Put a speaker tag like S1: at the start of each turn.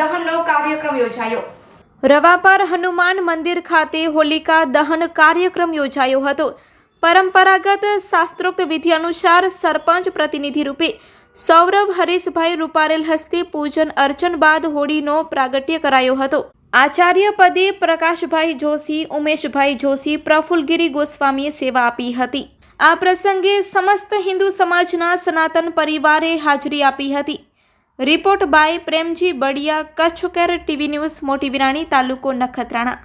S1: દહનનો કાર્યક્રમ યોજાયો.
S2: રવાપર હનુમાન મંદિર ખાતે હોલિકા દહન કાર્યક્રમ યોજાયો હતો. પરંપરાગત શાસ્ત્રોક્ત વિધિ અનુસાર સરપંચ પ્રતિનિધિ રૂપે સૌરવ હરીશભાઈ રૂપારેલ હસ્તે પૂજન અર્ચન બાદ હોળીનો પ્રાગટ્ય કરાયો હતો. આચાર્ય પદે પ્રકાશભાઈ જોશી, ઉમેશભાઈ જોશી પ્રફુલગીરી ગોસ્વામીએ સેવા આપી હતી. આ પ્રસંગે સમસ્ત હિન્દુ સમાજના સનાતન પરિવારે હાજરી આપી હતી. Report by Premji Badiya Kutch care TV news Moti Virani તાલુકો નખત્રાણા.